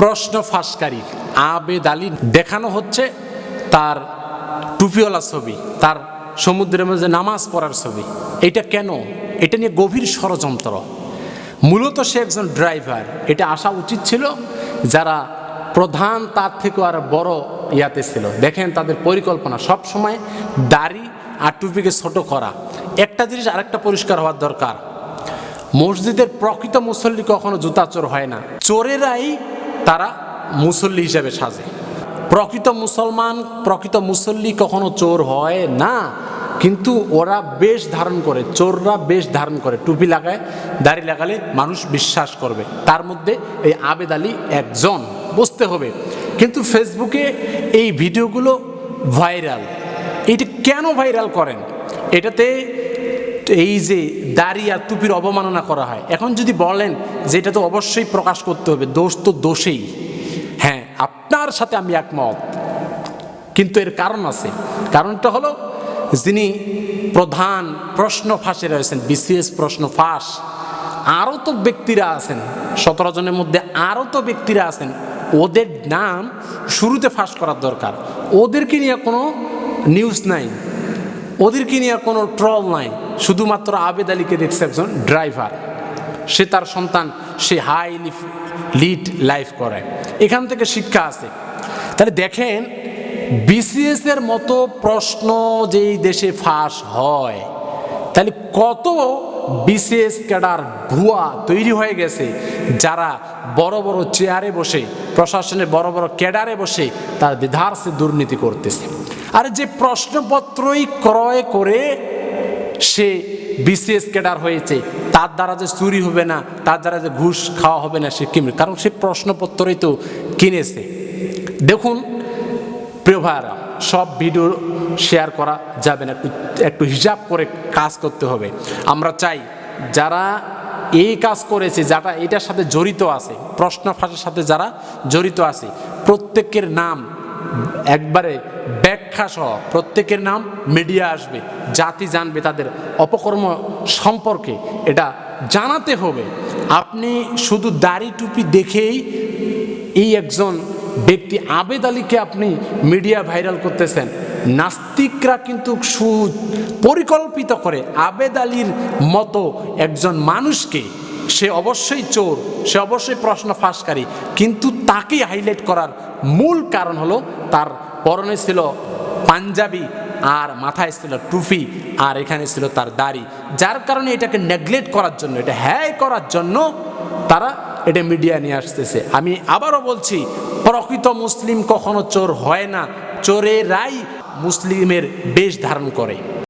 প্রশ্ন ফাঁসকারী আবেদ আলী দেখানো হচ্ছে তার টুপিওয়ালা ছবি, তার সমুদ্রের মাঝে নামাজ পড়ার ছবি। এটা কেন? এটা নিয়ে গভীর ষড়যন্ত্র। মূলত সে একজন ড্রাইভার। এটা আসা উচিত ছিল যারা প্রধান তার থেকেও আর বড় ইয়াতে ছিল। দেখেন তাদের পরিকল্পনা সব সময় দাড়ি আর টুপিকে ছোট করা। একটা জিনিস আরেকটা পরিষ্কার হওয়ার দরকার। মসজিদের প্রকৃত মুসল্লি কখনো জুতা চোর হয় না। চোরেরাই তারা মুসল্লি হিসেবে সাজে। প্রকৃত মুসলমান, প্রকৃত মুসল্লি কখনো চোর হয় না, কিন্তু ওরা বেশ ধারণ করে, চোররা বেশ ধারণ করে। টুপি লাগায়, দাড়ি লাগালে মানুষ বিশ্বাস করবে। তার মধ্যে এই আবেদ আলী একজন, বুঝতে হবে। কিন্তু ফেসবুকে এই ভিডিওগুলো ভাইরাল। এইটা কেন ভাইরাল করেন? এটাতে এই যে দাড়ি আর টুপির অবমাননা করা হয়, এখন যদি বলেন যে এটা তো অবশ্যই প্রকাশ করতে হবে, দোষ তো দোষেই। হ্যাঁ আপনার সাথে আমি একমত। কিন্তু এর কারণ আছে। কারণটা হলো, যিনি প্রধান প্রশ্ন ফাঁসে রয়েছেন বিসিএস প্রশ্ন ফাঁস, আরও তো ব্যক্তিরা আছেন, সতেরো জনের মধ্যে আরও তো ব্যক্তিরা আছেন, ওদের নাম শুরুতে ফাঁস করার দরকার। ওদেরকে নিয়ে কোনো নিউজ নাই। ওদেরকে নিয়ে কোনো ট্রল নাই। শুধুমাত্র আবেদ আলীকে দেখছে একজন ড্রাইভার। সে তার সন্তান, সে হাই লিড লাইফ করে। এখান থেকে শিক্ষা আছে। তাহলে দেখেন, বিসিএস এর মতো প্রশ্ন যেই দেশে ফাঁস হয়, তাহলে কত বিসিএস ক্যাডার ভুয়া তৈরি হয়ে গেছে, যারা বড় বড় চেয়ারে বসে প্রশাসনের বড় বড় ক্যাডারে বসে তার দ্বিধার্সে দুর্নীতি করতেছে। আর যে প্রশ্নপত্রই ক্রয় করে সে বিসিএস ক্যাডার হয়েছে, তার দ্বারা যে চুরি হবে না, তার দ্বারা যে ঘুষ খাওয়া হবে না, সে কিনবে কারণ সে প্রশ্নপত্রই তো কিনেছে। দেখুন, প্রিয় ভাইয়ারা, সব ভিডিও শেয়ার করা যাবে না। একটু হিসাব করে কাজ করতে হবে। আমরা চাই, যারা এই কাজ করেছে, যারা এটার সাথে জড়িত আছে, প্রশ্ন ফাঁসের সাথে যারা জড়িত আছে, প্রত্যেকের নাম একবারে ব্যাখ্যা সহ প্রত্যেকের নাম মিডিয়া আসবে, জাতি জানবে তাদের অপকর্ম সম্পর্কে। এটা জানাতে হবে। আপনি শুধু দাড়ি টুপি দেখেই এই একজন ব্যক্তি আবেদ আলীকে আপনি মিডিয়া ভাইরাল করতেছেন। নাস্তিকরা কিন্তু সু পরিকল্পিত করে আবেদ আলীর মতো একজন মানুষকে, সে অবশ্যই চোর, সে অবশ্যই প্রশ্ন ফাঁসকারী, কিন্তু তাকে হাইলাইট করার মূল কারণ হলো তার পরনে ছিল পাঞ্জাবি আর মাথায় ছিল টুপি আর এখানে ছিল তার দাড়ি। যার কারণে এটাকে নেগলেক্ট করার জন্য, এটা হ্যায় করার জন্য তারা এটা মিডিয়া নিয়ে আসতেছে। আমি আবারও বলছি, প্রকৃত মুসলিম কখনো চোর হয় না। চোরেরাই মুসলিমের বেশ ধারণ করে।